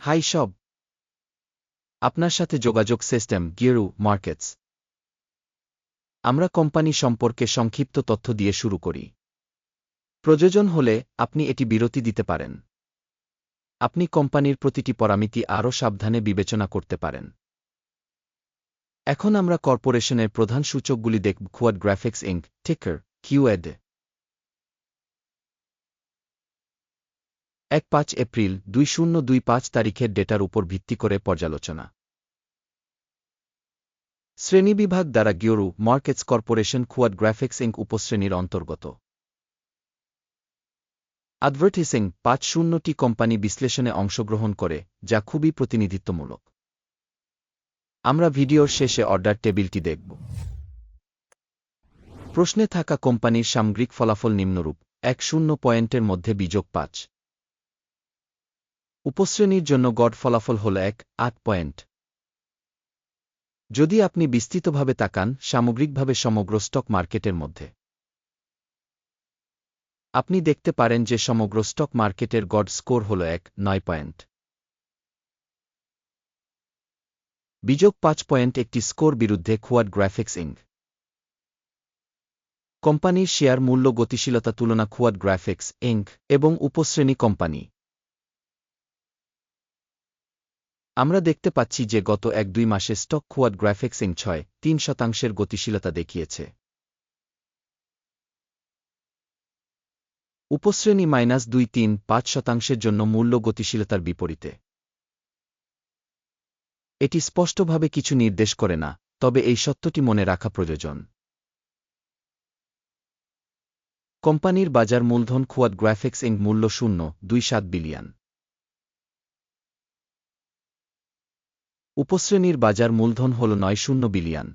High সব। আপনার সাথে যোগাযোগ সিস্টেম গিয়েরু মার্কেটস। আমরা কোম্পানি সম্পর্কে সংক্ষিপ্ত তথ্য দিয়ে শুরু করি। প্রয়োজন হলে আপনি এটি বিরতি দিতে পারেন। আপনি কোম্পানির প্রতিটি পরামিতি আরও সাবধানে বিবেচনা করতে পারেন। এখন আমরা কর্পোরেশনের প্রধান সূচকগুলি দেখব খুয়াড গ্রাফিক্স, ইঙ্ক, টিকার, কিউএড। এক পাঁচ এপ্রিল দুই শূন্য দুই পাঁচ তারিখের ডেটার উপর ভিত্তি করে পর্যালোচনা। শ্রেণীবিভাগ দ্বারা গিওরু markets corporation Quad graphics inc উপশ্রেণীর অন্তর্গত। অ্যাডভার্টিসিং পাঁচ শূন্যটি কোম্পানি বিশ্লেষণে অংশগ্রহণ করে, যা খুবই প্রতিনিধিত্বমূলক। আমরা ভিডিওর শেষে অর্ডার টেবিলটি দেখব। প্রশ্নে থাকা কোম্পানির সামগ্রিক ফলাফল নিম্নরূপ, এক শূন্য পয়েন্টের মধ্যে বিযোগ পাঁচ। উপশ্রেণীর জন্য গড় ফলাফল হল এক, আট পয়েন্ট। যদি আপনি বিস্তৃতভাবে তাকান, সামগ্রিকভাবে সমগ্র স্টক মার্কেটের মধ্যে। আপনি দেখতে পারেন যে সমগ্র স্টক মার্কেটের গড স্কোর হল এক, নয় পয়েন্ট। বিযোগ পাঁচ পয়েন্ট একটি স্কোর বিরুদ্ধে খুয়াড গ্রাফিক্স ইং। কোম্পানির শেয়ার মূল্য গতিশীলতা তুলনা খুয়াড গ্রাফিক্স ইঙ্ক এবং উপশ্রেণী কোম্পানি। আমরা দেখতে পাচ্ছি যে গত এক দুই মাসে স্টক খুয়াড গ্রাফিক্স ছয়, তিন শতাংশের গতিশীলতা দেখিয়েছে। উপশ্রেণী মাইনাস দুই তিন পাঁচ শতাংশের জন্য মূল্য গতিশীলতার বিপরীতে। এটি স্পষ্টভাবে কিছু নির্দেশ করে না, তবে এই সত্যটি মনে রাখা প্রয়োজন। কোম্পানির বাজার মূলধন খুয়াদ গ্রাফিক্স ইং মূল্য শূন্য, দুই সাত বিলিয়ন। উপশ্রেণীর বাজার মূলধন হল নয় শূন্য বিলিয়ন।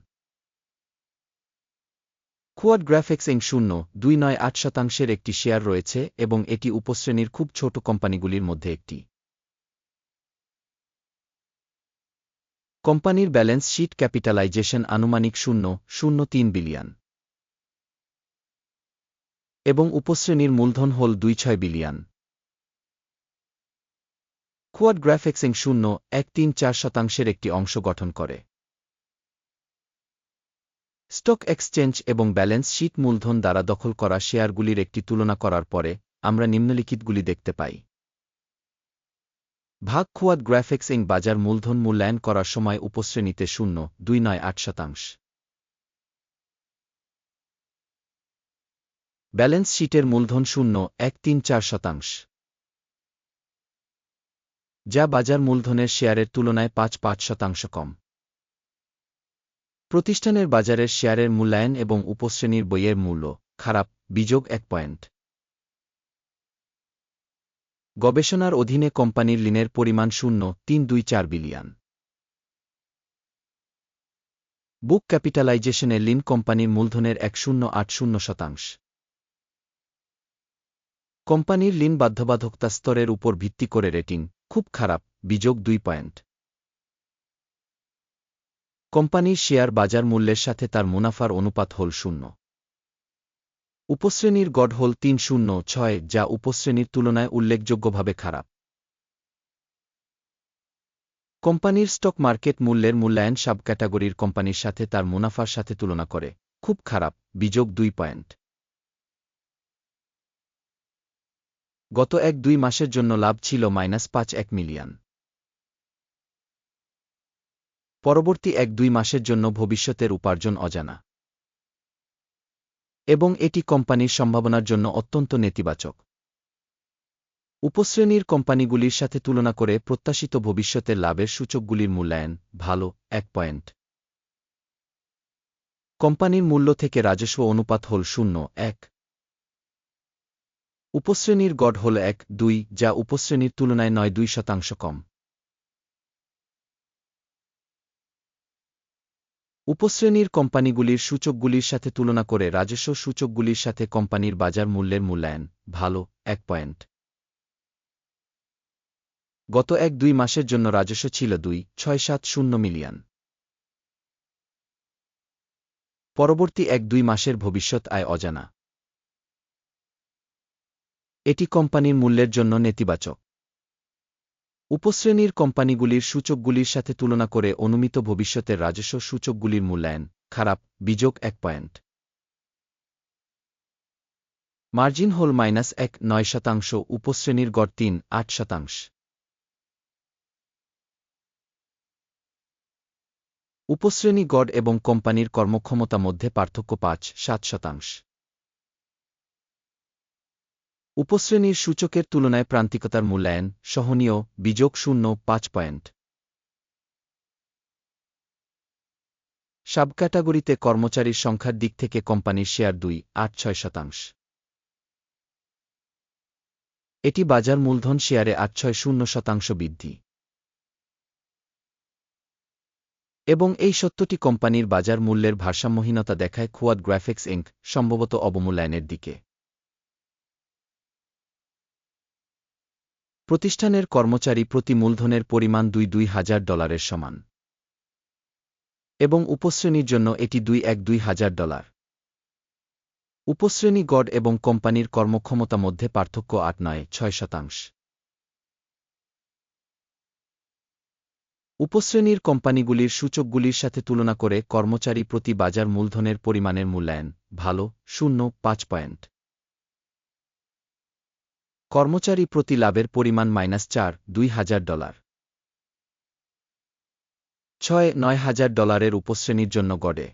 খুয়াড গ্রাফিক্স ইং শূন্য, দুই নয় আট শতাংশের একটি শেয়ার রয়েছে এবং এটি উপশ্রেণীর খুব ছোট কোম্পানিগুলির মধ্যে একটি। কোম্পানির ব্যালেন্স শিট ক্যাপিটালাইজেশন আনুমানিক শূন্য শূন্য তিন বিলিয়ন। এবং উপশ্রেণীর মূলধন হল দুই ছয় বিলিয়ন। খুয়াড গ্রাফিক্সিং শূন্য এক তিন চার শতাংশের একটি অংশ গঠন করে। স্টক এক্সচেঞ্জ এবং ব্যালেন্স শিট মূলধন দ্বারা দখল করা শেয়ারগুলির একটি তুলনা করার পরে আমরা নিম্নলিখিতগুলি দেখতে পাই। ভাগ খুয়াদ গ্রাফিক্স বাজার মূলধন মূল্যায়ন করার সময় উপশ্রেণীতে শূন্য, দুই নয় আট শতাংশ। ব্যালেন্স শিটের মূলধন শূন্য, এক তিন চার শতাংশ। যা বাজার মূলধনের শেয়ারের তুলনায় পাঁচ পাঁচ শতাংশ কম। প্রতিষ্ঠানের বাজারের শেয়ারের মূল্যায়ন এবং উপশ্রেণীর বইয়ের মূল্য, খারাপ, বিযোগ এক পয়েন্ট। গবেষণার অধীনে কোম্পানির ঋণের পরিমাণ শূন্য, তিন দুই চার বিলিয়ন। বুক ক্যাপিটালাইজেশনে লিন কোম্পানির মূলধনের এক শূন্য আট শূন্য শতাংশ। কোম্পানির লিন বাধ্যবাধকতা স্তরের উপর ভিত্তি করে রেটিং খুব খারাপ বিযোগ দুই পয়েন্ট। কোম্পানির শেয়ার বাজার মূল্যের সাথে তার মুনাফার অনুপাত হল শূন্য। উপশ্রেণীর গড় হল তিন শূন্য ছয়, যা উপশ্রেণীর তুলনায় উল্লেখযোগ্যভাবে খারাপ। কোম্পানির স্টক মার্কেট মূল্যের মূল্যায়ন সাব ক্যাটাগরির কোম্পানির সাথে তার মুনাফার সাথে তুলনা করে। খুব খারাপ বিযোগ দুই পয়েন্ট। গত এক দুই মাসের জন্য লাভ ছিল মাইনাস পাঁচ এক মিলিয়ন। পরবর্তী এক দুই মাসের জন্য ভবিষ্যতের উপার্জন অজানা। এবং এটি কোম্পানির সম্ভাবনার জন্য অত্যন্ত নেতিবাচক। উপশ্রেণীর কোম্পানিগুলির সাথে তুলনা করে প্রত্যাশিত ভবিষ্যতের লাভের সূচকগুলির মূল্যায়ন ভালো, এক পয়েন্ট। কোম্পানির মূল্য থেকে রাজস্ব অনুপাত হল শূন্য, এক। উপশ্রেণীর গড় হল এক, দুই, যা উপশ্রেণীর তুলনায় নয়, দুই শতাংশ কম। উপশ্রেণীর কোম্পানিগুলির সূচকগুলির সাথে তুলনা করে রাজস্ব সূচকগুলির সাথে কোম্পানির বাজার মূল্যের মূল্যায়ন, ভালো, এক পয়েন্ট। গত এক, দুই মাসের জন্য রাজস্ব ছিল দুই, ছয়, সাত, শূন্য মিলিয়ন। পরবর্তী এক, দুই মাসের ভবিষ্যৎ আয় অজানা। এটি কোম্পানির মূল্যের জন্য নেতিবাচক। উপশ্রেণীর কোম্পানিগুলির সূচকগুলির সাথে তুলনা করে অনুমিত ভবিষ্যতের রাজস্ব সূচকগুলির মূল্যায়ন, খারাপ, বিযোগ এক পয়েন্ট। মার্জিন হোল মাইনাস এক, নয় শতাংশ, উপশ্রেণীর গড় তিন, আট শতাংশ। উপশ্রেণী গড় এবং কোম্পানির কর্মক্ষমতা মধ্যে পার্থক্য পাঁচ, সাত শতাংশ। উপশ্রেণীর সূচকের তুলনায় প্রান্তিকতার মূল্যায়ন, সহনীয়, বিযোগ শূন্য, পাঁচ পয়েন্ট। সাবক্যাটাগরিতে কর্মচারীর সংখ্যার দিক থেকে কোম্পানির শেয়ার দুই, আট, ছয় শতাংশ। এটি বাজার মূলধন শেয়ারে আট, ছয়, শূন্য শতাংশ বৃদ্ধি। এবং এই সত্যটি কোম্পানির বাজার মূল্যের ভারসাম্যহীনতা দেখায় খোয়াদ গ্রাফিক্স ইঙ্ক সম্ভবত অবমূল্যায়নের দিকে। প্রতিষ্ঠানের কর্মচারী প্রতি মূলধনের পরিমাণ দুই দুই হাজার ডলারের সমান। এবং উপশ্রেণীর জন্য এটি দুই এক দুই হাজার ডলার। উপশ্রেণী গড় এবং কোম্পানির কর্মক্ষমতা মধ্যে পার্থক্য আট নয়, ছয় শতাংশ। উপশ্রেণীর কোম্পানিগুলির সূচকগুলির সাথে তুলনা করে কর্মচারী প্রতি বাজার মূলধনের পরিমাণের মূল্যায়ন ভালো, শূন্য, পাঁচ পয়েন্ট। কর্মচারী প্রতি লাভের পরিমাণ মাইনাস চার, দুই হাজার ডলার। ছয়, নয় হাজার ডলারের উপশ্রেণীর জন্য গড়ে।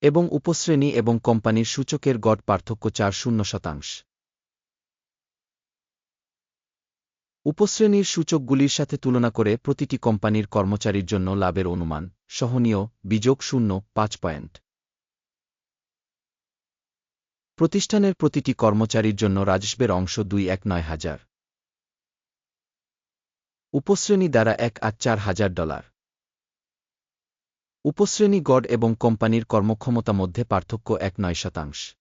এবং উপশ্রেণী এবং কোম্পানির সূচকের গড় পার্থক্য চার শূন্য শতাংশ। উপশ্রেণীর সূচকগুলির সাথে তুলনা করে প্রতিটি কোম্পানির কর্মচারীর জন্য লাভের অনুমান, সহনীয়, বিযোগ শূন্য, পাঁচ পয়েন্ট। প্রতিষ্ঠানের প্রতিটি কর্মচারীর জন্য রাজস্বের অংশ দুই এক নয় হাজার। উপশ্রেণী দ্বারা এক আট চার হাজার ডলার। উপশ্রেণী গড় এবং কোম্পানির কর্মক্ষমতা মধ্যে পার্থক্য এক নয় শতাংশ।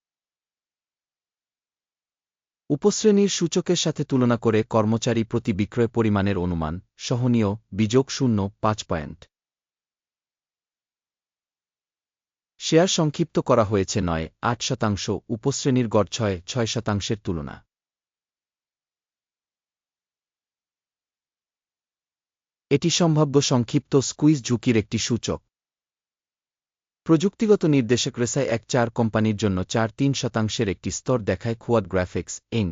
উপশ্রেণীর সূচকের সাথে তুলনা করে কর্মচারী প্রতি বিক্রয় পরিমাণের অনুমান, সহনীয়, বিযোগ শূন্য, পাঁচ পয়েন্ট। শেয়ার সংক্ষিপ্ত করা হয়েছে নয়, আট শতাংশ, উপশ্রেণীর গড় ছয় ছয় শতাংশের তুলনা। এটি সম্ভাব্য সংক্ষিপ্ত স্কুইজ ঝুঁকির একটি সূচক। প্রযুক্তিগত নির্দেশক রেসায় এক চার কোম্পানির জন্য চার তিন শতাংশের একটি স্তর দেখায় খুয়াদ গ্রাফিক্স ইং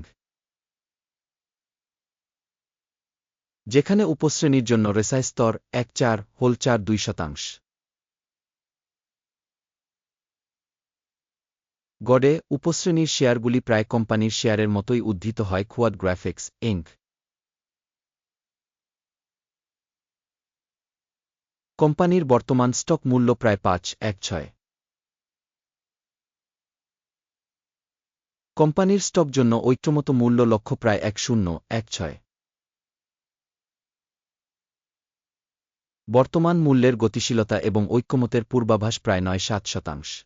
যেখানে উপশ্রেণীর জন্য রেসায় স্তর এক চার, হোল চার দুই শতাংশ। গডে উপশ্রেণীর শেয়ারগুলি প্রায় কোম্পানির শেয়ারের মতোই উদ্ধৃত হয় খুয়াদ গ্রাফিক্স ইঙ্ক কোম্পানির বর্তমান স্টক মূল্য প্রায় পাঁচ, এক, ছয়। কোম্পানির স্টক জন্য ঐক্যমত মূল্য লক্ষ্য প্রায় এক, শূন্য, এক, ছয়। বর্তমান মূল্যের গতিশীলতা এবং ঐক্যমতের পূর্বাভাস প্রায় নয়, সাত শতাংশ।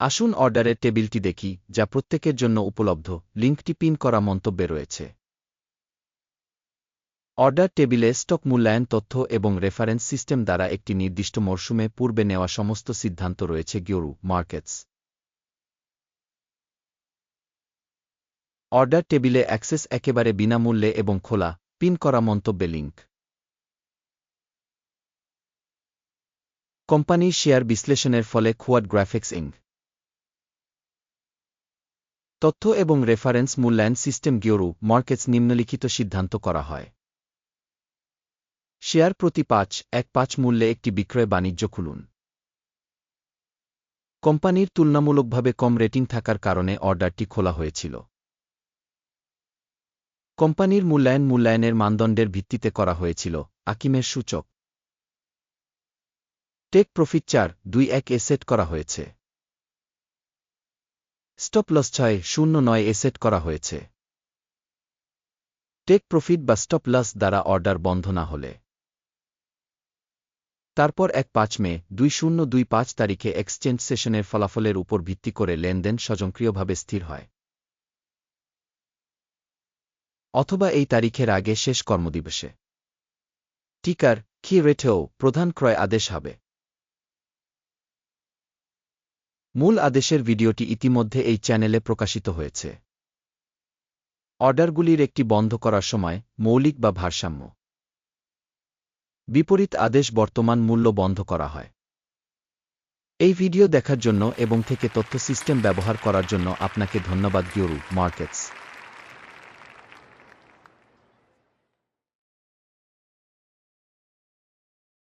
আসুন অর্ডারের টেবিলটি দেখি, যা প্রত্যেকের জন্য উপলব্ধ। লিঙ্কটি পিন করা মন্তব্যে রয়েছে। অর্ডার টেবিলে স্টক মূল্যায়ন তথ্য এবং রেফারেন্স সিস্টেম দ্বারা একটি নির্দিষ্ট মরশুমে পূর্বে নেওয়া সমস্ত সিদ্ধান্ত রয়েছে গিওরু মার্কেটস। অর্ডার টেবিলে অ্যাক্সেস একেবারে বিনামূল্যে এবং খোলা, পিন করা মন্তব্যে লিঙ্ক। কোম্পানির শেয়ার বিশ্লেষণের ফলে খুয়াড গ্রাফিক্স ইং তথ্য এবং রেফারেন্স মূল্যায়ন সিস্টেম গিওরু মার্কেটস নিম্নলিখিত সিদ্ধান্ত করা হয়। শেয়ার প্রতি পাঁচ, এক পাঁচ মূল্যে একটি বিক্রয় বাণিজ্য খুলুন। কোম্পানির তুলনামূলকভাবে কম রেটিং থাকার কারণে অর্ডারটি খোলা হয়েছিল। কোম্পানির মূল্যায়ন মূল্যায়নের মানদণ্ডের ভিত্তিতে করা হয়েছিল, আকিমের সূচক। টেক প্রফিট চার, দুই, এক এ সেট করা হয়েছে। স্টপ লস ছয় শূন্য নয় এ সেট করা হয়েছে। টেক প্রফিট বা স্টপ লস দ্বারা অর্ডার বন্ধ না হলে। তারপর এক পাঁচ মে দুই শূন্য দুই পাঁচ তারিখে এক্সচেঞ্জ সেশনের ফলাফলের উপর ভিত্তি করে লেনদেন স্বয়ংক্রিয়ভাবে স্থির হয়। অথবা এই তারিখের আগে শেষ কর্মদিবসে। টিকার কি রেটেও প্রধান ক্রয় আদেশ হবে। মূল আদেশের ভিডিওটি ইতিমধ্যে এই চ্যানেলে প্রকাশিত হয়েছে। অর্ডারগুলির একটি বন্ধ করার সময় মৌলিক বা ভারসাম্য। বিপরীত আদেশ বর্তমান মূল্য বন্ধ করা হয়। এই ভিডিও দেখার জন্য এবং থেকে তথ্য সিস্টেম ব্যবহার করার জন্য আপনাকে ধন্যবাদ, গিওরু মার্কেটস।